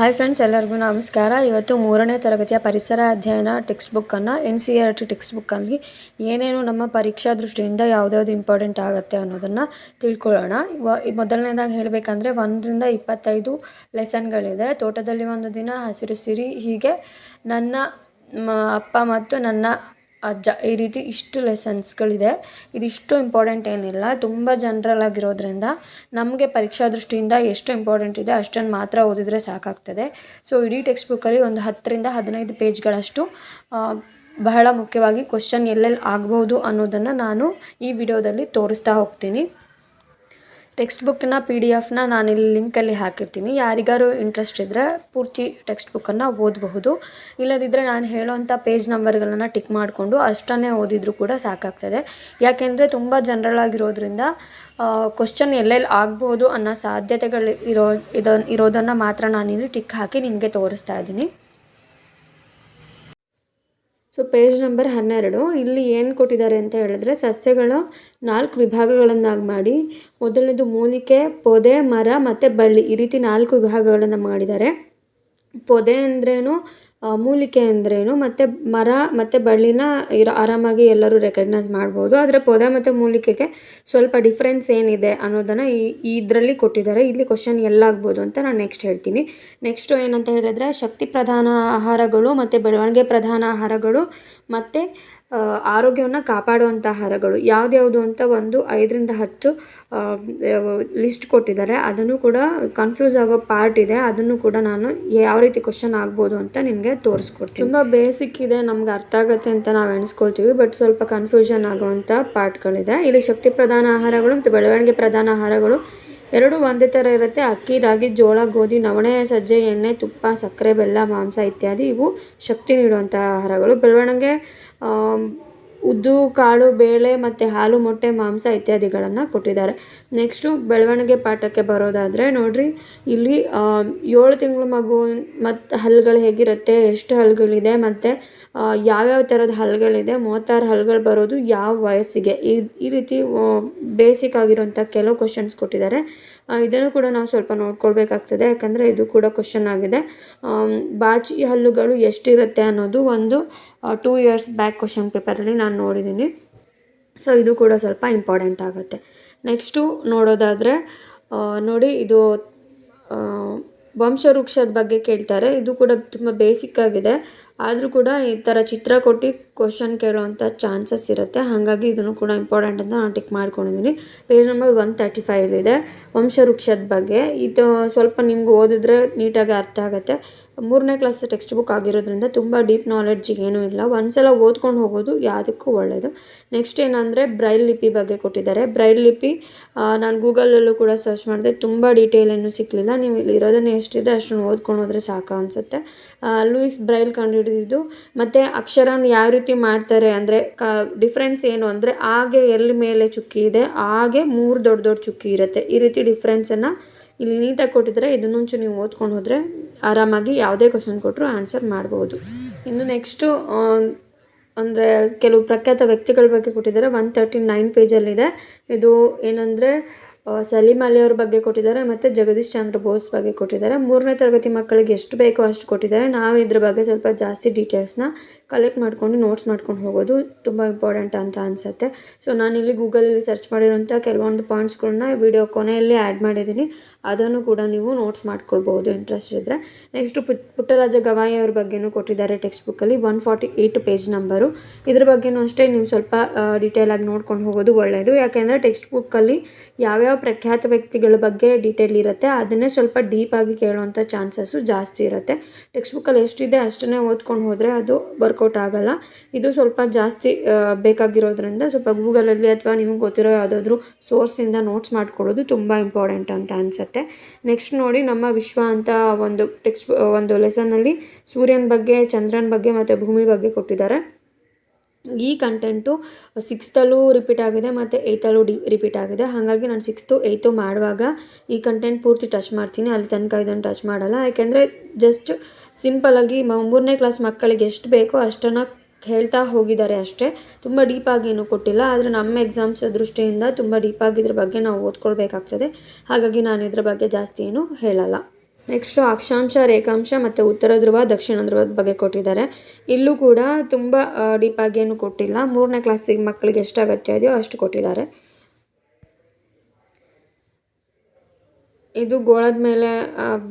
Hi friends, ಎಲ್ಲರಿಗೂ ನಮಸ್ಕಾರ. ಇವತ್ತು ಮೂರನೇ ತರಗತಿಯ ಪರಿಸರ ಅಧ್ಯಯನ ಟೆಕ್ಸ್ಟ್ ಬುಕ್ಕನ್ನು N C R T text ಬುಕ್ಕಲ್ಲಿ ಏನೇನು ನಮ್ಮ ಪರೀಕ್ಷಾ ದೃಷ್ಟಿಯಿಂದ ಯಾವುದ್ಯಾವುದು ಇಂಪಾರ್ಟೆಂಟ್ ಆಗುತ್ತೆ ಅನ್ನೋದನ್ನು ತಿಳ್ಕೊಳ್ಳೋಣ. ಮೊದಲನೇದಾಗಿ ಹೇಳಬೇಕಂದ್ರೆ ಒಂದರಿಂದ ಇಪ್ಪತ್ತೈದು ಲೆಸನ್ಗಳಿದೆ. ತೋಟದಲ್ಲಿ ಒಂದು ದಿನ ಹಸಿರು ಸಿರಿ ಹೀಗೆ ನನ್ನ ಅಪ್ಪ ಮತ್ತು ನನ್ನ ಅಜ್ಜ ಈ ರೀತಿ ಇಷ್ಟು ಲೆಸನ್ಸ್ಗಳಿದೆ ಇದಿಷ್ಟು ಇಂಪಾರ್ಟೆಂಟ್ ಏನಿಲ್ಲ. ತುಂಬ ಜನರಲ್ ಆಗಿರೋದ್ರಿಂದ ನಮಗೆ ಪರೀಕ್ಷಾ ದೃಷ್ಟಿಯಿಂದ ಎಷ್ಟು ಇಂಪಾರ್ಟೆಂಟ್ ಇದೆ ಅಷ್ಟನ್ನು ಮಾತ್ರ ಓದಿದರೆ ಸಾಕಾಗ್ತದೆ. ಸೊ ಇಡೀ ಟೆಕ್ಸ್ಟ್ ಬುಕ್ಕಲ್ಲಿ ಒಂದು ಹತ್ತರಿಂದ ಹದಿನೈದು ಪೇಜ್ಗಳಷ್ಟು ಬಹಳ ಮುಖ್ಯವಾಗಿ ಕ್ವಶನ್ ಎಲ್ಲೆಲ್ಲಿ ಆಗ್ಬೋದು ಅನ್ನೋದನ್ನು ನಾನು ಈ ವಿಡಿಯೋದಲ್ಲಿ ತೋರಿಸ್ತಾ ಹೋಗ್ತೀನಿ. ಟೆಕ್ಸ್ಟ್ ಬುಕ್ನ ಪಿ ಡಿ ಎಫ್ನ ನಾನಿಲ್ಲಿ ಲಿಂಕಲ್ಲಿ ಹಾಕಿರ್ತೀನಿ. ಯಾರಿಗಾರು ಇಂಟ್ರೆಸ್ಟ್ ಇದ್ದರೆ ಪೂರ್ತಿ ಟೆಕ್ಸ್ಟ್ ಬುಕ್ಕನ್ನು ಓದಬಹುದು. ಇಲ್ಲದಿದ್ದರೆ ನಾನು ಹೇಳೋವಂಥ ಪೇಜ್ ನಂಬರ್ಗಳನ್ನು ಟಿಕ್ ಮಾಡಿಕೊಂಡು ಅಷ್ಟನ್ನೇ ಓದಿದರೂ ಕೂಡ ಸಾಕಾಗ್ತದೆ. ಯಾಕೆಂದರೆ ತುಂಬ ಜನರಲ್ ಆಗಿರೋದ್ರಿಂದ ಕ್ವಶನ್ ಎಲ್ಲೆಲ್ಲಿ ಆಗ್ಬೋದು ಅನ್ನೋ ಸಾಧ್ಯತೆಗಳು ಇರೋ ಇದನ್ನು ಇರೋದನ್ನು ಮಾತ್ರ ನಾನಿಲ್ಲಿ ಟಿಕ್ ಹಾಕಿ ನಿಮಗೆ ತೋರಿಸ್ತಾ ಇದ್ದೀನಿ. ಸೊ ಪೇಜ್ ನಂಬರ್ ಹನ್ನೆರಡು, ಇಲ್ಲಿ ಏನು ಕೊಟ್ಟಿದ್ದಾರೆ ಅಂತ ಹೇಳಿದ್ರೆ, ಸಸ್ಯಗಳ ನಾಲ್ಕು ವಿಭಾಗಗಳನ್ನಾಗಿ ಮಾಡಿ, ಮೊದಲನೇದು ಮೂಲಿಕೆ, ಪೊದೆ, ಮರ ಮತ್ತು ಬಳ್ಳಿ, ಈ ರೀತಿ ನಾಲ್ಕು ವಿಭಾಗಗಳನ್ನು ಮಾಡಿದ್ದಾರೆ. ಪೊದೆ ಅಂದ್ರೇನು? ಮೂಲಿಕೆ ಅಂದ್ರೇನು? ಮತ್ತು ಮರ ಮತ್ತು ಬಳ್ಳಿನ ಇರೋ, ಆರಾಮಾಗಿ ಎಲ್ಲರೂ ರೆಕಗ್ನೈಸ್ ಮಾಡ್ಬೋದು. ಆದರೆ ಪೊದೆ ಮತ್ತು ಮೂಲಿಕೆಗೆ ಸ್ವಲ್ಪ ಡಿಫ್ರೆನ್ಸ್ ಏನಿದೆ ಅನ್ನೋದನ್ನು ಈ ಇದರಲ್ಲಿ ಕೊಟ್ಟಿದ್ದಾರೆ. ಇಲ್ಲಿ ಕ್ವಶನ್ ಎಲ್ಲಾಗ್ಬೋದು ಅಂತ ನಾನು ನೆಕ್ಸ್ಟ್ ಹೇಳ್ತೀನಿ. ನೆಕ್ಸ್ಟು ಏನಂತ ಹೇಳಿದ್ರೆ ಶಕ್ತಿ ಪ್ರಧಾನ ಆಹಾರಗಳು ಮತ್ತು ಬೆಳವಣಿಗೆ ಪ್ರಧಾನ ಆಹಾರಗಳು ಮತ್ತು ಆರೋಗ್ಯವನ್ನು ಕಾಪಾಡುವಂಥ ಆಹಾರಗಳು ಯಾವ್ದ್ಯಾವುದು ಅಂತ ಒಂದು ಐದರಿಂದ ಹತ್ತು ಲಿಸ್ಟ್ ಕೊಟ್ಟಿದ್ದಾರೆ. ಅದನ್ನು ಕೂಡ ಕನ್ಫ್ಯೂಸ್ ಆಗೋ ಪಾರ್ಟ್ ಇದೆ. ಅದನ್ನು ಕೂಡ ನಾನು ಯಾವ ರೀತಿ ಕ್ವಶನ್ ಆಗ್ಬೋದು ಅಂತ ನಿಮಗೆ ತೋರಿಸ್ಕೊಡ್ತೀನಿ. ತುಂಬ ಬೇಸಿಕ್ ಇದೆ. ನಮ್ಗೆ ಅರ್ಥ ಆಗುತ್ತೆ ಅಂತ ನಾವು ಎಣಿಸ್ಕೊಳ್ತೀವಿ. ಬಟ್ ಸ್ವಲ್ಪ ಕನ್ಫ್ಯೂಷನ್ ಆಗುವಂಥ ಪಾರ್ಟ್ಗಳಿದೆ ಇಲ್ಲಿ ಶಕ್ತಿ ಪ್ರಧಾನ ಆಹಾರಗಳು ಮತ್ತು ಬೆಳವಣಿಗೆ ಪ್ರಧಾನ ಆಹಾರಗಳು ಎರಡು ಒಂದೇ ಥರ ಇರುತ್ತೆ. ಅಕ್ಕಿ, ರಾಗಿ, ಜೋಳ, ಗೋಧಿ, ನವಣೆ, ಸಜ್ಜೆ, ಎಣ್ಣೆ, ತುಪ್ಪ, ಸಕ್ಕರೆ, ಬೆಲ್ಲ, ಮಾಂಸ ಇತ್ಯಾದಿ. ಇವು ಶಕ್ತಿ ನೀಡುವಂಥ ಆಹಾರಗಳು. ಬೆಳವಣಿಗೆ ಉದ್ದು, ಕಾಳು, ಬೇಳೆ ಮತ್ತು ಹಾಲು, ಮೊಟ್ಟೆ, ಮಾಂಸ ಇತ್ಯಾದಿಗಳನ್ನು ಕೊಟ್ಟಿದ್ದಾರೆ. ನೆಕ್ಸ್ಟು ಬೆಳವಣಿಗೆ ಪಾಠಕ್ಕೆ ಬರೋದಾದರೆ ನೋಡಿರಿ, ಇಲ್ಲಿ ಏಳು ತಿಂಗಳು ಮಗು ಮತ್ತು ಹಲ್ಲುಗಳು ಹೇಗಿರುತ್ತೆ, ಎಷ್ಟು ಹಲ್ಲುಗಳಿದೆ ಮತ್ತು ಯಾವ್ಯಾವ ಥರದ ಹಲ್ಲುಗಳಿದೆ ಮೂವತ್ತಾರು ಹಲ್ಲುಗಳು ಬರೋದು ಯಾವ ವಯಸ್ಸಿಗೆ? ಈ ಈ ರೀತಿ ಬೇಸಿಕ್ ಆಗಿರುವಂಥ ಕೆಲವು ಕ್ವಶನ್ಸ್ ಕೊಟ್ಟಿದ್ದಾರೆ. ಇದನ್ನು ಕೂಡ ನಾವು ಸ್ವಲ್ಪ ನೋಡ್ಕೊಳ್ಬೇಕಾಗ್ತದೆ, ಯಾಕಂದರೆ ಇದು ಕೂಡ ಕ್ವಶನ್ ಆಗಿದೆ. ಬಾಚಿ ಹಲ್ಲುಗಳು ಎಷ್ಟಿರುತ್ತೆ ಅನ್ನೋದು ಒಂದು ಟೂ ಇಯರ್ಸ್ ಬ್ಯಾಕ್ ಕ್ವಶನ್ ಪೇಪರಲ್ಲಿ ನಾನು ನೋಡಿದ್ದೀನಿ ಸೊ ಇದು ಕೂಡ ಸ್ವಲ್ಪ ಇಂಪಾರ್ಟೆಂಟ್ ಆಗುತ್ತೆ. ನೆಕ್ಸ್ಟು ನೋಡೋದಾದರೆ ನೋಡಿ ಇದು ವಂಶವೃಕ್ಷದ ಬಗ್ಗೆ ಕೇಳ್ತಾರೆ. ಇದು ಕೂಡ ತುಂಬ ಬೇಸಿಕ್ ಆಗಿದೆ. ಆದರೂ ಕೂಡ ಈ ಥರ ಚಿತ್ರ ಕೊಟ್ಟು ಕ್ವಶನ್ ಕೇಳುವಂಥ ಚಾನ್ಸಸ್ ಇರುತ್ತೆ. ಹಾಗಾಗಿ ಇದನ್ನು ಕೂಡ ಇಂಪಾರ್ಟೆಂಟ್ ಅಂತ ನಾನು ಟಿಕ್ ಮಾಡ್ಕೊಂಡಿದ್ದೀನಿ page number one thirty five ವಂಶವೃಕ್ಷದ ಬಗ್ಗೆ. ಇದು ಸ್ವಲ್ಪ ನಿಮ್ಗೆ ಓದಿದ್ರೆ ನೀಟಾಗಿ ಅರ್ಥ ಆಗುತ್ತೆ. ಮೂರನೇ ಕ್ಲಾಸ್ ಟೆಕ್ಸ್ಟ್ ಬುಕ್ ಆಗಿರೋದ್ರಿಂದ ತುಂಬ ಡೀಪ್ ನಾಲೆಡ್ಜ್ ಏನೂ ಇಲ್ಲ. ಒಂದ್ಸಲ ಓದ್ಕೊಂಡು ಹೋಗೋದು ಯಾವುದಕ್ಕೂ ಒಳ್ಳೆಯದು ನೆಕ್ಸ್ಟ್ ಏನಂದರೆ ಬ್ರೈಲ್ ಲಿಪಿ ಬಗ್ಗೆ ಕೊಟ್ಟಿದ್ದಾರೆ. ಬ್ರೈಲ್ ಲಿಪಿ ನಾನು ಗೂಗಲಲ್ಲೂ ಕೂಡ ಸರ್ಚ್ ಮಾಡಿದೆ. ತುಂಬ ಡೀಟೇಲ್ ಏನೂ ಸಿಕ್ಕಲಿಲ್ಲ ನೀವು ಇಲ್ಲಿ ಇರೋದನ್ನು ಎಷ್ಟಿದೆ ಅಷ್ಟನ್ನು ಓದ್ಕೊಂಡು ಹೋದರೆ ಸಾಕು ಅನಿಸುತ್ತೆ. ಲೂಯಿಸ್ ಬ್ರೈಲ್ ಕಂಡುಹಿಡಿದಿದ್ದು ಮತ್ತು ಅಕ್ಷರನ ಯಾವ ರೀತಿ ಮಾಡ್ತಾರೆ ಅಂದರೆ ಕ ಡಿಫ್ರೆನ್ಸ್ ಏನು ಅಂದರೆ ಹಾಗೆ ಎಲ್ಲಿ ಮೇಲೆ ಚುಕ್ಕಿ ಇದೆ, ಹಾಗೆ ಮೂರು ದೊಡ್ಡ ದೊಡ್ಡ ಚುಕ್ಕಿ ಇರುತ್ತೆ. ಈ ರೀತಿ ಡಿಫ್ರೆನ್ಸನ್ನು ಇಲ್ಲಿ ನೀಟಾಗಿ ಕೊಟ್ಟಿದ್ದಾರೆ ಇದನ್ನೊಂಚು ನೀವು ಓದ್ಕೊಂಡು ಹೋದರೆ ಆರಾಮಾಗಿ ಯಾವುದೇ ಕ್ವಶನ್ ಕೊಟ್ಟರು ಆನ್ಸರ್ ಮಾಡ್ಬೋದು. ಇನ್ನು ನೆಕ್ಸ್ಟು ಅಂದರೆ ಕೆಲವು ಪ್ರಖ್ಯಾತ ವ್ಯಕ್ತಿಗಳ ಬಗ್ಗೆ ಕೊಟ್ಟಿದ್ದಾರೆ. ಒನ್ ತರ್ಟಿ ನೈನ್ ಪೇಜಲ್ಲಿದೆ ಇದು ಏನಂದರೆ ಸಲೀಂ ಅಲಿ ಅವ್ರ ಬಗ್ಗೆ ಕೊಟ್ಟಿದ್ದಾರೆ ಮತ್ತು ಜಗದೀಶ್ ಚಂದ್ರ ಬೋಸ್ ಬಗ್ಗೆ ಕೊಟ್ಟಿದ್ದಾರೆ. ಮೂರನೇ ತರಗತಿ ಮಕ್ಕಳಿಗೆ ಎಷ್ಟು ಬೇಕೋ ಅಷ್ಟು ಕೊಟ್ಟಿದ್ದಾರೆ. ನಾವು ಇದ್ರ ಬಗ್ಗೆ ಸ್ವಲ್ಪ ಜಾಸ್ತಿ ಡೀಟೇಲ್ಸ್ನ ಕಲೆಕ್ಟ್ ಮಾಡಿಕೊಂಡು ನೋಟ್ಸ್ ಮಾಡ್ಕೊಂಡು ಹೋಗೋದು ತುಂಬ ಇಂಪಾರ್ಟೆಂಟ್ ಅಂತ ಅನಿಸುತ್ತೆ. ಸೊ ನಾನಿಲ್ಲಿ ಗೂಗಲಲ್ಲಿ ಸರ್ಚ್ ಮಾಡಿರೋಂಥ ಕೆಲವೊಂದು ಪಾಯಿಂಟ್ಸ್ಗಳನ್ನ ವಿಡಿಯೋ ಕೊನೆಯಲ್ಲಿ ಆ್ಯಡ್ ಮಾಡಿದ್ದೀನಿ. ಅದನ್ನು ಕೂಡ ನೀವು ನೋಟ್ಸ್ ಮಾಡ್ಕೊಳ್ಬೋದು ಇಂಟ್ರೆಸ್ಟ್ ಇದ್ದರೆ ನೆಕ್ಸ್ಟು ಪುಟ್, ಪುಟ್ಟರಾಜ ಗವಾಯಿ ಅವ್ರ ಬಗ್ಗೆನೂ ಕೊಟ್ಟಿದ್ದಾರೆ ಟೆಕ್ಸ್ಟ್ ಬುಕ್ಕಲ್ಲಿ one forty eight page number ಇದ್ರ ಬಗ್ಗೆನೂ ಅಷ್ಟೇ ನೀವು ಸ್ವಲ್ಪ ಡೀಟೇಲಾಗಿ ನೋಡ್ಕೊಂಡು ಹೋಗೋದು ಒಳ್ಳೆಯದು ಯಾಕೆಂದರೆ ಟೆಕ್ಸ್ಟ್ ಬುಕ್ಕಲ್ಲಿ ಯಾವ್ಯಾವ ಪ್ರಖ್ಯಾತ ವ್ಯಕ್ತಿಗಳ ಬಗ್ಗೆ ಡೀಟೇಲ್ ಇರುತ್ತೆ. ಅದನ್ನೇ ಸ್ವಲ್ಪ ಡೀಪಾಗಿ ಕೇಳುವಂಥ ಚಾನ್ಸಸ್ಸು ಜಾಸ್ತಿ ಇರುತ್ತೆ. ಟೆಕ್ಸ್ಟ್ ಬುಕ್ಕಲ್ಲಿ ಎಷ್ಟಿದೆ ಅಷ್ಟನ್ನೇ ಓದ್ಕೊಂಡು ಹೋದರೆ ಅದು ವರ್ಕೌಟ್ ಆಗೋಲ್ಲ. ಇದು ಸ್ವಲ್ಪ ಜಾಸ್ತಿ ಬೇಕಾಗಿರೋದ್ರಿಂದ ಸ್ವಲ್ಪ ಗೂಗಲಲ್ಲಿ ಅಥವಾ ನಿಮ್ಗೆ ಗೊತ್ತಿರೋ ಯಾವುದಾದ್ರೂ ಸೋರ್ಸಿಂದ ನೋಟ್ಸ್ ಮಾಡ್ಕೊಳ್ಳೋದು ತುಂಬ ಇಂಪಾರ್ಟೆಂಟ್ ಅಂತ ಅನಿಸುತ್ತೆ. ನೆಕ್ಸ್ಟ್ ನೋಡಿ ನಮ್ಮ ವಿಶ್ವ ಅಂತ ಒಂದು ಟೆಕ್ಸ್ಟ್ ಒಂದು ಲೆಸನ್ನಲ್ಲಿ ಸೂರ್ಯನ ಬಗ್ಗೆ, ಚಂದ್ರನ ಬಗ್ಗೆ ಮತ್ತು ಭೂಮಿ ಬಗ್ಗೆ ಕೊಟ್ಟಿದ್ದಾರೆ. ಈ ಕಂಟೆಂಟು ಸಿಕ್ಸ್ತಲ್ಲೂ ರಿಪೀಟ್ ಆಗಿದೆ ಮತ್ತು ಏಯ್ತಲ್ಲೂ ಡಿ ರಿಪೀಟ್ ಆಗಿದೆ. ಹಾಗಾಗಿ ನಾನು ಸಿಕ್ಸ್ತು ಏಯ್ತು ಮಾಡುವಾಗ ಈ ಕಂಟೆಂಟ್ ಪೂರ್ತಿ ಟಚ್ ಮಾಡ್ತೀನಿ. ಅಲ್ಲಿ ತನಕ ಇದನ್ನು ಟಚ್ ಮಾಡಲ್ಲ. ಯಾಕೆಂದರೆ ಜಸ್ಟ್ ಸಿಂಪಲಾಗಿ ಮೂರನೇ ಕ್ಲಾಸ್ ಮಕ್ಕಳಿಗೆ ಎಷ್ಟು ಬೇಕೋ ಅಷ್ಟನ್ನು ಹೇಳ್ತಾ ಹೋಗಿದ್ದಾರೆ ಅಷ್ಟೇ. ತುಂಬ ಡೀಪಾಗಿ ಏನೂ ಕೊಟ್ಟಿಲ್ಲ. ಆದರೆ ನಮ್ಮ ಎಕ್ಸಾಮ್ಸ್ ದೃಷ್ಟಿಯಿಂದ ತುಂಬ ಡೀಪಾಗಿ ಇದ್ರ ಬಗ್ಗೆ ನಾವು ಓದ್ಕೊಳ್ಬೇಕಾಗ್ತದೆ. ಹಾಗಾಗಿ ನಾನು ಇದ್ರ ಬಗ್ಗೆ ಜಾಸ್ತಿ ಏನು ಹೇಳಲ್ಲ. ನೆಕ್ಸ್ಟು ಅಕ್ಷಾಂಶ, ರೇಖಾಂಶ ಮತ್ತು ಉತ್ತರ ಧ್ರುವ, ದಕ್ಷಿಣ ಧ್ರುವದ ಬಗ್ಗೆ ಕೊಟ್ಟಿದ್ದಾರೆ. ಇಲ್ಲೂ ಕೂಡ ತುಂಬ ಡೀಪಾಗಿ ಏನು ಕೊಟ್ಟಿಲ್ಲ. ಮೂರನೇ ಕ್ಲಾಸಿಗೆ ಮಕ್ಕಳಿಗೆ ಎಷ್ಟು ಅಗತ್ಯ ಇದೆಯೋ ಅಷ್ಟು ಕೊಟ್ಟಿದ್ದಾರೆ. ಇದು ಗೋಳದ ಮೇಲೆ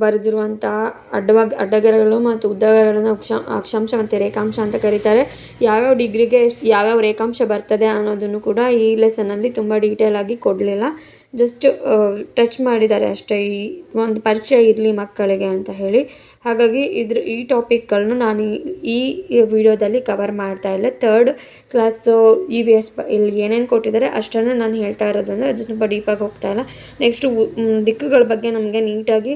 ಬರೆದಿರುವಂತಹ ಅಡ್ಡವಾಗಿ, ಅಡ್ಡಗೆರೆಗಳು ಮತ್ತು ಉದ್ದಗೆರೆಗಳನ್ನು ಅಕ್ಷ, ಅಕ್ಷಾಂಶ ಮತ್ತು ರೇಖಾಂಶ ಅಂತ ಕರೀತಾರೆ. ಯಾವ್ಯಾವ ಡಿಗ್ರಿಗೆ ಎಷ್ಟು, ಯಾವ್ಯಾವ ರೇಖಾಂಶ ಬರ್ತದೆ ಅನ್ನೋದನ್ನು ಕೂಡ ಈ ಲೆಸನಲ್ಲಿ ತುಂಬ ಡೀಟೇಲ್ ಆಗಿ ಕೊಡಲಿಲ್ಲ. ಜಸ್ಟ್ ಟಚ್ ಮಾಡಿದ್ದಾರೆ ಅಷ್ಟೇ. ಈ ಒಂದು ಪರಿಚಯ ಇರಲಿ ಮಕ್ಕಳಿಗೆ ಅಂತ ಹೇಳಿ. ಹಾಗಾಗಿ ಇದ್ರ, ಈ ಟಾಪಿಕ್ಗಳನ್ನ ನಾನು ಈ ವಿಡಿಯೋದಲ್ಲಿ ಕವರ್ ಮಾಡ್ತಾ ಇಲ್ಲ. Third class E V S ಇಲ್ಲಿ ಏನೇನು ಕೊಟ್ಟಿದ್ದಾರೆ ಅಷ್ಟನ್ನು ನಾನು ಹೇಳ್ತಾ ಇರೋದ್ರಿಂದ ಅದು ತುಂಬ ಡೀಪಾಗಿ ಹೋಗ್ತಾ ಇಲ್ಲ. ನೆಕ್ಸ್ಟು ದಿಕ್ಕುಗಳ ಬಗ್ಗೆ ನಮಗೆ ನೀಟಾಗಿ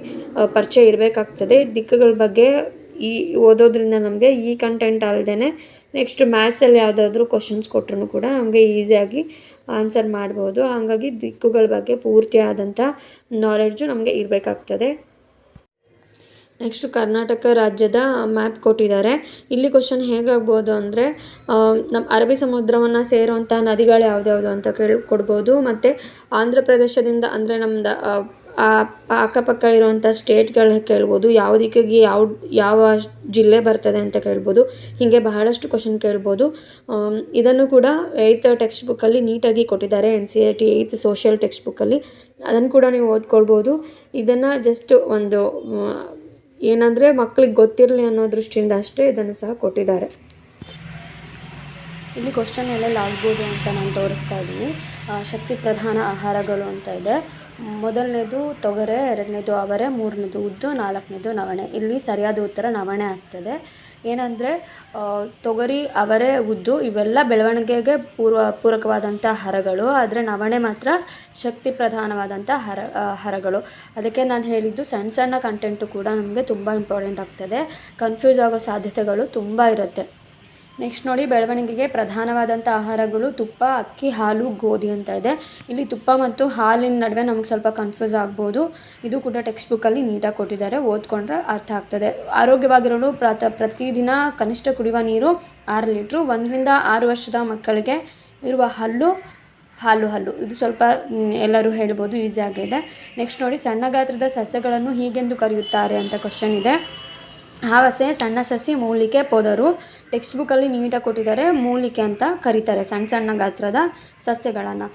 ಪರಿಚಯ ಇರಬೇಕಾಗ್ತದೆ. ದಿಕ್ಕುಗಳ ಬಗ್ಗೆ ಈ, ಓದೋದ್ರಿಂದ ನಮಗೆ ಈ ಕಂಟೆಂಟ್ ಅಲ್ಲದೆ ನೆಕ್ಸ್ಟ್ ಮ್ಯಾಥ್ಸಲ್ಲಿ ಯಾವುದಾದ್ರೂ ಕ್ವಶನ್ಸ್ ಕೊಟ್ಟರು ಕೂಡ ನಮಗೆ ಈಸಿಯಾಗಿ ಆನ್ಸರ್ ಮಾಡ್ಬೋದು. ಹಾಗಾಗಿ ದಿಕ್ಕುಗಳ ಬಗ್ಗೆ ಪೂರ್ತಿಯಾದಂಥ ನಾಲೆಡ್ಜು ನಮಗೆ ಇರಬೇಕಾಗ್ತದೆ. ನೆಕ್ಸ್ಟು ಕರ್ನಾಟಕ ರಾಜ್ಯದ ಮ್ಯಾಪ್ ಕೊಟ್ಟಿದ್ದಾರೆ. ಇಲ್ಲಿ ಕ್ವಶನ್ ಹೇಗಾಗ್ಬೋದು ಅಂದರೆ ನಮ್ಮ ಅರಬ್ಬಿ ಸಮುದ್ರವನ್ನು ಸೇರುವಂಥ ನದಿಗಳು ಯಾವುದ್ಯಾವುದು ಅಂತ ಕೇಳಿ ಕೊಡ್ಬೋದು ಮತ್ತು ಆಂಧ್ರ ಪ್ರದೇಶದಿಂದ ಅಂದರೆ ನಮ್ದು, ಆ ಅಕ್ಕಪಕ್ಕ ಇರುವಂಥ ಸ್ಟೇಟ್ಗಳ ಕೇಳ್ಬೋದು. ಯಾವ ದಿಕ್ಕಿಗೆ ಯಾವ ಯಾವ ಜಿಲ್ಲೆ ಬರ್ತದೆ ಅಂತ ಕೇಳ್ಬೋದು. ಹೀಗೆ ಬಹಳಷ್ಟು ಕ್ವಶನ್ ಕೇಳ್ಬೋದು. ಇದನ್ನು ಕೂಡ ಏಯ್ತ್ ಟೆಕ್ಸ್ಟ್ ಬುಕ್ಕಲ್ಲಿ ನೀಟಾಗಿ ಕೊಟ್ಟಿದ್ದಾರೆ. N C R T eight social text ಬುಕ್ಕಲ್ಲಿ ಅದನ್ನು ಕೂಡ ನೀವು ಓದ್ಕೊಳ್ಬೋದು. ಇದನ್ನು ಜಸ್ಟ್ ಒಂದು ಏನಂದರೆ ಮಕ್ಕಳಿಗೆ ಗೊತ್ತಿರಲಿ ಅನ್ನೋ ದೃಷ್ಟಿಯಿಂದ ಅಷ್ಟೇ ಇದನ್ನು ಸಹ ಕೊಟ್ಟಿದ್ದಾರೆ. ಇಲ್ಲಿ ಕ್ವಶನ್ ಎಲ್ಲೆಲ್ಲಿ ಆಗ್ಬೋದು ಅಂತ ನಾನು ತೋರಿಸ್ತಾ ಇದ್ದೀನಿ. ಶಕ್ತಿ ಪ್ರಧಾನ ಆಹಾರಗಳು ಅಂತ ಇದೆ. ಮೊದಲನೇದು ತೊಗರೆ, ಎರಡನೇದು ಅವರೆ, ಮೂರನೇದು ಉದ್ದು, ನಾಲ್ಕನೇದು ನವಣೆ. ಇಲ್ಲಿ ಸರಿಯಾದ ಉತ್ತರ ನವಣೆ ಆಗ್ತದೆ. ಏನಂದರೆ ತೊಗರಿ, ಅವರೆ, ಉದ್ದು ಇವೆಲ್ಲ ಬೆಳವಣಿಗೆಗೆ ಪೂರ್ವ, ಪೂರಕವಾದಂಥ ಹರಗಳು. ಆದರೆ ನವಣೆ ಮಾತ್ರ ಶಕ್ತಿ ಪ್ರಧಾನವಾದಂಥ ಹರ ಹರಗಳು. ಅದಕ್ಕೆ ನಾನು ಹೇಳಿದ್ದು ಸಣ್ಣ ಸಣ್ಣ ಕಂಟೆಂಟು ಕೂಡ ನಮಗೆ ತುಂಬ ಇಂಪಾರ್ಟೆಂಟ್ ಆಗ್ತದೆ. ಕನ್ಫ್ಯೂಸ್ ಆಗೋ ಸಾಧ್ಯತೆಗಳು ತುಂಬ ಇರುತ್ತೆ. ನೆಕ್ಸ್ಟ್ ನೋಡಿ, ಬೆಳವಣಿಗೆಗೆ ಪ್ರಧಾನವಾದಂಥ ಆಹಾರಗಳು ತುಪ್ಪ, ಅಕ್ಕಿ, ಹಾಲು, ಗೋಧಿ ಅಂತ ಇದೆ. ಇಲ್ಲಿ ತುಪ್ಪ ಮತ್ತು ಹಾಲಿನ ನಡುವೆ ನಮ್ಗೆ ಸ್ವಲ್ಪ ಕನ್ಫ್ಯೂಸ್ ಆಗ್ಬೋದು. ಇದು ಕೂಡ ಟೆಕ್ಸ್ಟ್ ಬುಕ್ಕಲ್ಲಿ ನೀಟಾಗಿ ಕೊಟ್ಟಿದ್ದಾರೆ. ಓದ್ಕೊಂಡ್ರೆ ಅರ್ಥ ಆಗ್ತದೆ. ಆರೋಗ್ಯವಾಗಿರಲು ಪ್ರತ, ಪ್ರತಿದಿನ ಕನಿಷ್ಠ ಕುಡಿಯುವ ನೀರು ಆರು ಲೀಟ್ರು. ಒಂದರಿಂದ ಆರು ವರ್ಷದ ಮಕ್ಕಳಿಗೆ ಇರುವ ಹಲ್ಲು, ಹಾಲು ಹಲ್ಲು. ಇದು ಸ್ವಲ್ಪ ಎಲ್ಲರೂ ಹೇಳ್ಬೋದು ಈಸಿ ಆಗಿದೆ. ನೆಕ್ಸ್ಟ್ ನೋಡಿ, ಸಣ್ಣ ಗಾತ್ರದ ಸಸ್ಯಗಳನ್ನು ಹೀಗೆಂದು ಕರೆಯುತ್ತಾರೆ ಅಂತ ಕ್ವಶನ್ ಇದೆ. ಹಾವಸೆ, ಸಣ್ಣ ಸಸಿ, ಮೂಲಿಕೆ, ಪೊದರು. ಟೆಕ್ಸ್ಟ್ ಬುಕ್ಕಲ್ಲಿ ನೀಟಾಗಿ ಕೊಟ್ಟಿದ್ದಾರೆ, ಮೂಲಿಕೆ ಅಂತ ಕರೀತಾರೆ, ಸಣ್ಣ ಸಣ್ಣ ಗಾತ್ರದ ಸಸ್ಯಗಳನ್ನು.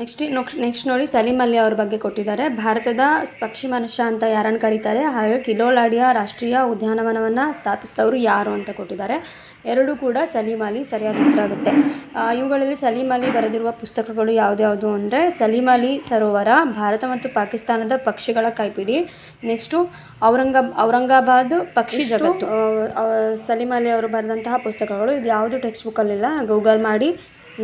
ನೆಕ್ಸ್ಟ್ ನೆಕ್ಸ್ಟ್ ನೋಡಿ ಸಲೀಂ ಅಲಿ ಅವ್ರ ಬಗ್ಗೆ ಕೊಟ್ಟಿದ್ದಾರೆ. ಭಾರತದ ಪಕ್ಷಿ ಮನುಷ್ಯ ಅಂತ ಯಾರನ್ನು ಕರೀತಾರೆ? ಹಾಗೆ ಕಿಲೋಲಾಡಿಯ ರಾಷ್ಟ್ರೀಯ ಉದ್ಯಾನವನವನ್ನು ಸ್ಥಾಪಿಸಿದವರು ಯಾರು ಅಂತ ಕೊಟ್ಟಿದ್ದಾರೆ. ಎರಡೂ ಕೂಡ ಸಲೀಂ ಅಲಿ ಸರಿಯಾದ ಉತ್ತರ ಆಗುತ್ತೆ. ಇವುಗಳಲ್ಲಿ ಸಲೀಂ ಅಲಿ ಬರೆದಿರುವ ಪುಸ್ತಕಗಳು ಯಾವುದ್ಯಾವುದು ಅಂದರೆ ಸಲೀಂ ಅಲಿ ಸರೋವರ ಭಾರತ ಮತ್ತು ಪಾಕಿಸ್ತಾನದ ಪಕ್ಷಿಗಳ ಕೈಪಿಡಿ. ನೆಕ್ಸ್ಟು ಔರಂಗ ಔರಂಗಾಬಾದ್ ಪಕ್ಷಿ ಜಗತ್ತು. ಸಲೀಂ ಅಲಿ ಅವರು ಬರೆದಂತಹ ಪುಸ್ತಕಗಳು. ಇದು ಯಾವುದು ಟೆಕ್ಸ್ಟ್ ಬುಕ್ಕಲ್ಲಿಲ್ಲ ಗೂಗಲ್ ಮಾಡಿ.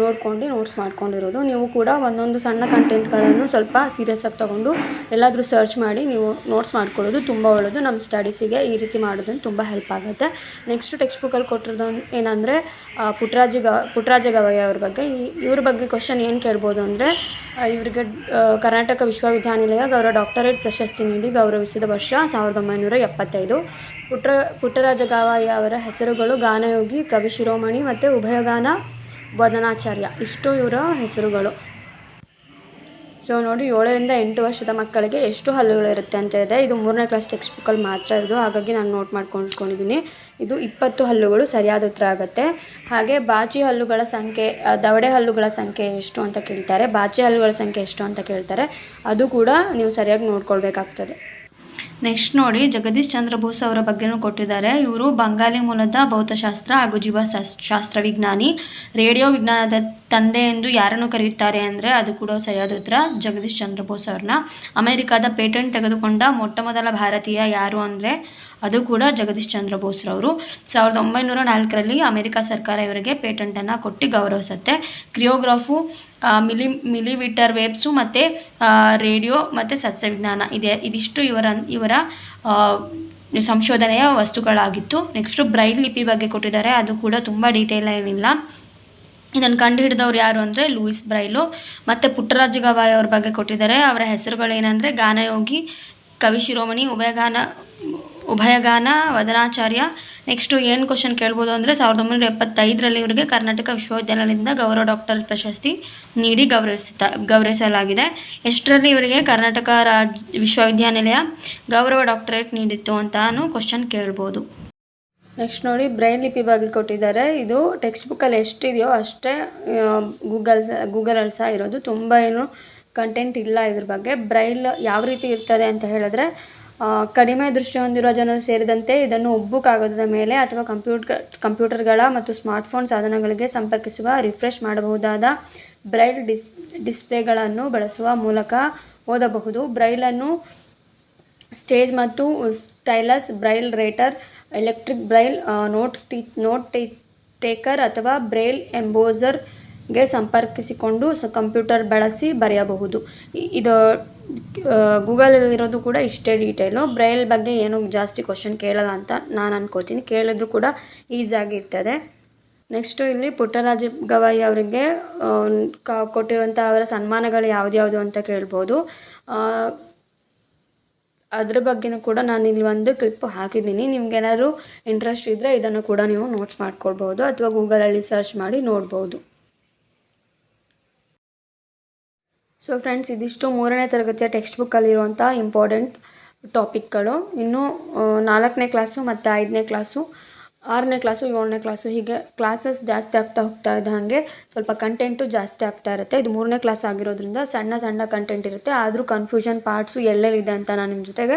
ನೋಡ್ಕೊಂಡು ನೋಟ್ಸ್ ಮಾಡ್ಕೊಂಡಿರೋದು. ನೀವು ಕೂಡ ಒಂದೊಂದು ಸಣ್ಣ ಕಂಟೆಂಟ್ಗಳನ್ನು ಸ್ವಲ್ಪ ಸೀರಿಯಸ್ ಆಗಿ ತೊಗೊಂಡು ಎಲ್ಲಾದರೂ ಸರ್ಚ್ ಮಾಡಿ ನೀವು ನೋಟ್ಸ್ ಮಾಡ್ಕೊಳ್ಳೋದು ತುಂಬ ಒಳ್ಳೆಯದು ನಮ್ಮ ಸ್ಟಡೀಸಿಗೆ ಈ ರೀತಿ ಮಾಡೋದನ್ನು ತುಂಬ ಹೆಲ್ಪ್ ಆಗುತ್ತೆ. ನೆಕ್ಸ್ಟ್ ಟೆಕ್ಸ್ಟ್ ಬುಕ್ಕಲ್ಲಿ ಕೊಟ್ಟಿರೋದು ಏನಂದರೆ ಪುಟ್ರಾಜ ಗ, ಪುಟ್ರಾಜ ಗವಾಯಿ ಅವ್ರ ಬಗ್ಗೆ. ಇವ್ರ ಬಗ್ಗೆ ಕ್ವಶನ್ ಏನು ಕೇಳ್ಬೋದು ಅಂದರೆ ಇವರಿಗೆ ಕರ್ನಾಟಕ ವಿಶ್ವವಿದ್ಯಾನಿಲಯ ಗೌರವ ಡಾಕ್ಟರೇಟ್ ಪ್ರಶಸ್ತಿ ನೀಡಿ ಗೌರವಿಸಿದ ವರ್ಷ ಸಾವಿರದ ಒಂಬೈನೂರ ಎಪ್ಪತ್ತೈದು. ಪುಟ್ರ, ಪುಟ್ಟರಾಜ ಗವಾಯಿ ಅವರ ಹೆಸರುಗಳು ಗಾನಯೋಗಿ, ಕವಿ ಶಿರೋಮಣಿ ಮತ್ತು ಉಭಯಗಾನ ವದನಾಚಾರ್ಯ ಇಷ್ಟು ಇವರ ಹೆಸರುಗಳು. ಸೊ ನೋಡಿ, ಏಳರಿಂದ ಎಂಟು ವರ್ಷದ ಮಕ್ಕಳಿಗೆ ಎಷ್ಟು ಹಲ್ಲುಗಳು ಇರುತ್ತೆ ಅಂತ ಇದೆ ಇದು ಮೂರನೇ ಕ್ಲಾಸ್ ಟೆಕ್ಸ್ಟ್ ಬುಕ್ಕಲ್ಲಿ ಮಾತ್ರ ಇರೋದು. ಹಾಗಾಗಿ ನಾನು ನೋಟ್ ಮಾಡ್ಕೊಂಡ್ಕೊಂಡಿದ್ದೀನಿ ಇದು ಇಪ್ಪತ್ತು ಹಲ್ಲುಗಳು ಸರಿಯಾದ ಉತ್ತರ ಆಗುತ್ತೆ. ಹಾಗೆ ಬಾಚಿ ಹಲ್ಲುಗಳ ಸಂಖ್ಯೆ ದವಡೆ ಹಲ್ಲುಗಳ ಸಂಖ್ಯೆ ಎಷ್ಟು ಅಂತ ಕೇಳ್ತಾರೆ. ಬಾಚಿ ಹಲ್ಲುಗಳ ಸಂಖ್ಯೆ ಎಷ್ಟು ಅಂತ ಕೇಳ್ತಾರೆ. ಅದು ಕೂಡ ನೀವು ಸರಿಯಾಗಿ ನೋಡ್ಕೊಳ್ಬೇಕಾಗ್ತದೆ. ನೆಕ್ಸ್ಟ್ ನೋಡಿ, ಜಗದೀಶ್ ಚಂದ್ರ ಬೋಸ್ ಅವರ ಬಗ್ಗೆನೂ ಕೊಟ್ಟಿದ್ದಾರೆ. ಇವರು ಬಂಗಾಲಿ ಮೂಲದ ಭೌತಶಾಸ್ತ್ರ ಹಾಗೂ ಜೀವಶಾಸ್ತ್ರ ವಿಜ್ಞಾನಿ. ರೇಡಿಯೋ ವಿಜ್ಞಾನದ ತಂದೆ ಎಂದು ಯಾರನ್ನು ಕರೆಯುತ್ತಾರೆ ಅಂದರೆ ಅದು ಕೂಡ ಸರಿಯಾದ ಉತ್ತರ, ಜಗದೀಶ್ ಚಂದ್ರ ಬೋಸ್ ಅವ್ರನ್ನ. ಅಮೆರಿಕಾದ ಪೇಟೆಂಟ್ ತೆಗೆದುಕೊಂಡ ಮೊಟ್ಟ ಮೊದಲ ಭಾರತೀಯ ಯಾರು ಅಂದರೆ ಅದು ಕೂಡ ಜಗದೀಶ್ ಚಂದ್ರ ಬೋಸ್ರವರು. ಸಾವಿರದ ಒಂಬೈನೂರ ನಾಲ್ಕರಲ್ಲಿ ಅಮೆರಿಕ ಸರ್ಕಾರ ಇವರಿಗೆ ಪೇಟೆಂಟನ್ನು ಕೊಟ್ಟು ಗೌರವಿಸುತ್ತೆ. ಕ್ರಿಯೋಗ್ರಾಫು ಮಿಲಿ, ಮಿಲಿಮೀಟರ್ ವೇವ್ಸು ಮತ್ತು ರೇಡಿಯೋ ಮತ್ತು ಸಸ್ಯವಿಜ್ಞಾನ. ಇದೆ, ಇದಿಷ್ಟು ಇವರ ಇವರ ಸಂಶೋಧನೆಯ ವಸ್ತುಗಳಾಗಿತ್ತು. ನೆಕ್ಸ್ಟು ಬ್ರೈಲ್ ಲಿಪಿ ಬಗ್ಗೆ ಕೊಟ್ಟಿದ್ದಾರೆ. ಅದು ಕೂಡ ತುಂಬ ಡೀಟೇಲ್ ಏನಿಲ್ಲ. ಇದನ್ನು ಕಂಡುಹಿಡಿದವ್ರು ಯಾರು ಅಂದರೆ ಲೂಯಿಸ್ ಬ್ರೈಲು. ಮತ್ತು ಪುಟ್ಟರಾಜ ಗವಾಯಿ ಅವ್ರ ಬಗ್ಗೆ ಕೊಟ್ಟಿದ್ದಾರೆ. ಅವರ ಹೆಸರುಗಳೇನೆಂದರೆ ಗಾನಯೋಗಿ, ಕವಿ ಶಿರೋಮಣಿ ಉಭಯಗಾನ ಉಭಯಗಾನ, ವದನಾಚಾರ್ಯ. ನೆಕ್ಸ್ಟು ಏನು ಕ್ವಶನ್ ಕೇಳ್ಬೋದು ಅಂದರೆ ಸಾವಿರದ ಒಂಬೈನೂರ ಎಪ್ಪತ್ತೈದರಲ್ಲಿ ಇವರಿಗೆ ಕರ್ನಾಟಕ ವಿಶ್ವವಿದ್ಯಾಲಯದಿಂದ ಗೌರವ ಡಾಕ್ಟರ್ ಪ್ರಶಸ್ತಿ ನೀಡಿ ಗೌರವಿಸುತ್ತಾ, ಗೌರವಿಸಲಾಗಿದೆ. ಎಷ್ಟರಲ್ಲಿ ಇವರಿಗೆ ಕರ್ನಾಟಕ ರಾಜ್, ವಿಶ್ವವಿದ್ಯಾನಿಲಯ ಗೌರವ ಡಾಕ್ಟರೇಟ್ ನೀಡಿತ್ತು ಅಂತಾನು ಕ್ವಶನ್ ಕೇಳ್ಬೋದು. ನೆಕ್ಸ್ಟ್ ನೋಡಿ ಬ್ರೈನ್ ಲಿಪಿ ಬಗ್ಗೆ ಕೊಟ್ಟಿದ್ದಾರೆ. ಇದು ಟೆಕ್ಸ್ಟ್ ಬುಕ್ಕಲ್ಲಿ ಎಷ್ಟಿದೆಯೋ ಅಷ್ಟೇ ಗೂಗಲ್ ಗೂಗಲಲ್ಲಿ ಸಹ ಇರೋದು. ತುಂಬ ಏನು ಕಂಟೆಂಟ್ ಇಲ್ಲ ಇದ್ರ ಬಗ್ಗೆ. ಬ್ರೈಲ್ ಯಾವ ರೀತಿ ಇರ್ತದೆ ಅಂತ ಹೇಳಿದ್ರೆ ಕಡಿಮೆ ದೃಷ್ಟಿ ಹೊಂದಿರುವ ಜನರು ಸೇರಿದಂತೆ ಇದನ್ನು ಉಬ್ಬು ಕಾಗದದ ಮೇಲೆ ಅಥವಾ ಕಂಪ್ಯೂಟರ್ ಕಂಪ್ಯೂಟರ್ಗಳ ಮತ್ತು ಸ್ಮಾರ್ಟ್ಫೋನ್ ಸಾಧನಗಳಿಗೆ ಸಂಪರ್ಕಿಸುವ, ರಿಫ್ರೆಶ್ ಮಾಡಬಹುದಾದ ಬ್ರೈಲ್ ಡಿಸ್ ಡಿಸ್ಪ್ಲೇಗಳನ್ನು ಬಳಸುವ ಮೂಲಕ ಓದಬಹುದು. ಬ್ರೈಲನ್ನು ಸ್ಟೇಜ್ ಮತ್ತು stylus Braille writer, electric Braille note T note ಟೇ ಟೇಕರ್ ಅಥವಾ ಬ್ರೈಲ್ ಎಂಬೋಸರ್ಗೆ ಸಂಪರ್ಕಿಸಿಕೊಂಡು ಸ ಕಂಪ್ಯೂಟರ್ ಬಳಸಿ ಬರೆಯಬಹುದು. ಇದು ಗೂಗಲಲ್ಲಿರೋದು ಕೂಡ ಇಷ್ಟೇ ಡೀಟೇಲು. ಬ್ರೈಲ್ ಬಗ್ಗೆ ಏನು ಜಾಸ್ತಿ ಕ್ವಶನ್ ಕೇಳಲ್ಲ ಅಂತ ನಾನು ಅಂದ್ಕೊಳ್ತೀನಿ ಕೇಳಿದ್ರು ಕೂಡ ಈಸಿಯಾಗಿರ್ತದೆ ನೆಕ್ಸ್ಟು ಇಲ್ಲಿ ಪುಟ್ಟರಾಜ ಗವಾಯಿ ಅವರಿಗೆ ಕ ಕೊಟ್ಟಿರುವಂಥ ಅವರ ಸನ್ಮಾನಗಳು ಯಾವ್ದ್ಯಾವುದು ಅಂತ ಕೇಳ್ಬೋದು. ಅದ್ರ ಬಗ್ಗೆನೂ ಕೂಡ ನಾನು ಇಲ್ಲಿ ಒಂದು ಕ್ಲಿಪ್ ಹಾಕಿದ್ದೀನಿ. ನಿಮ್ಗೇನಾದ್ರು ಇಂಟ್ರೆಸ್ಟ್ ಇದ್ದರೆ ಇದನ್ನು ಕೂಡ ನೀವು ನೋಟ್ಸ್ ಮಾಡ್ಕೊಳ್ಬೋದು ಅಥವಾ ಗೂಗಲಲ್ಲಿ ಸರ್ಚ್ ಮಾಡಿ ನೋಡ್ಬೋದು. ಸೊ ಫ್ರೆಂಡ್ಸ್ ಇದಿಷ್ಟು ಮೂರನೇ ತರಗತಿಯ ಟೆಕ್ಸ್ಟ್ ಬುಕ್ಕಲ್ಲಿರುವಂಥ ಇಂಪಾರ್ಟೆಂಟ್ ಟಾಪಿಕ್ಗಳು ಇನ್ನು ನಾಲ್ಕನೇ ಕ್ಲಾಸು ಮತ್ತು ಐದನೇ ಕ್ಲಾಸು ಆರನೇ ಕ್ಲಾಸು ಏಳನೇ ಕ್ಲಾಸು ಹೀಗೆ ಕ್ಲಾಸಸ್ ಜಾಸ್ತಿ ಆಗ್ತಾ ಹೋಗ್ತಾ ಇದ್ದ ಹಾಗೆ ಸ್ವಲ್ಪ ಕಂಟೆಂಟು ಜಾಸ್ತಿ ಆಗ್ತಾ ಇರುತ್ತೆ. ಇದು ಮೂರನೇ ಕ್ಲಾಸ್ ಆಗಿರೋದ್ರಿಂದ ಸಣ್ಣ ಸಣ್ಣ ಕಂಟೆಂಟ್ ಇರುತ್ತೆ. ಆದರೂ ಕನ್ಫ್ಯೂಷನ್ ಪಾರ್ಟ್ಸು ಎಲ್ಲೆಲ್ಲಿದೆ ಅಂತ ನಾನು ನಿಮ್ಮ ಜೊತೆಗೆ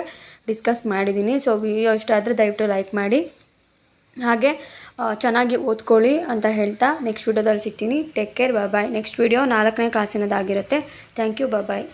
ಡಿಸ್ಕಸ್ ಮಾಡಿದ್ದೀನಿ ಸೊ ವಿಡಿಯೋ ಇಷ್ಟ ಆದರೆ ದಯವಿಟ್ಟು ಲೈಕ್ ಮಾಡಿ. ಹಾಗೆ ಚೆನ್ನಾಗಿ ಓದ್ಕೊಳ್ಳಿ ಅಂತ ಹೇಳ್ತಾ ನೆಕ್ಸ್ಟ್ ವೀಡಿಯೋದಲ್ಲಿ ಸಿಗ್ತೀನಿ. Take care bye next video ನಾಲ್ಕನೇ ಕ್ಲಾಸಿನದಾಗಿರುತ್ತೆ ಥ್ಯಾಂಕ್ ಯು ಬಾಯ್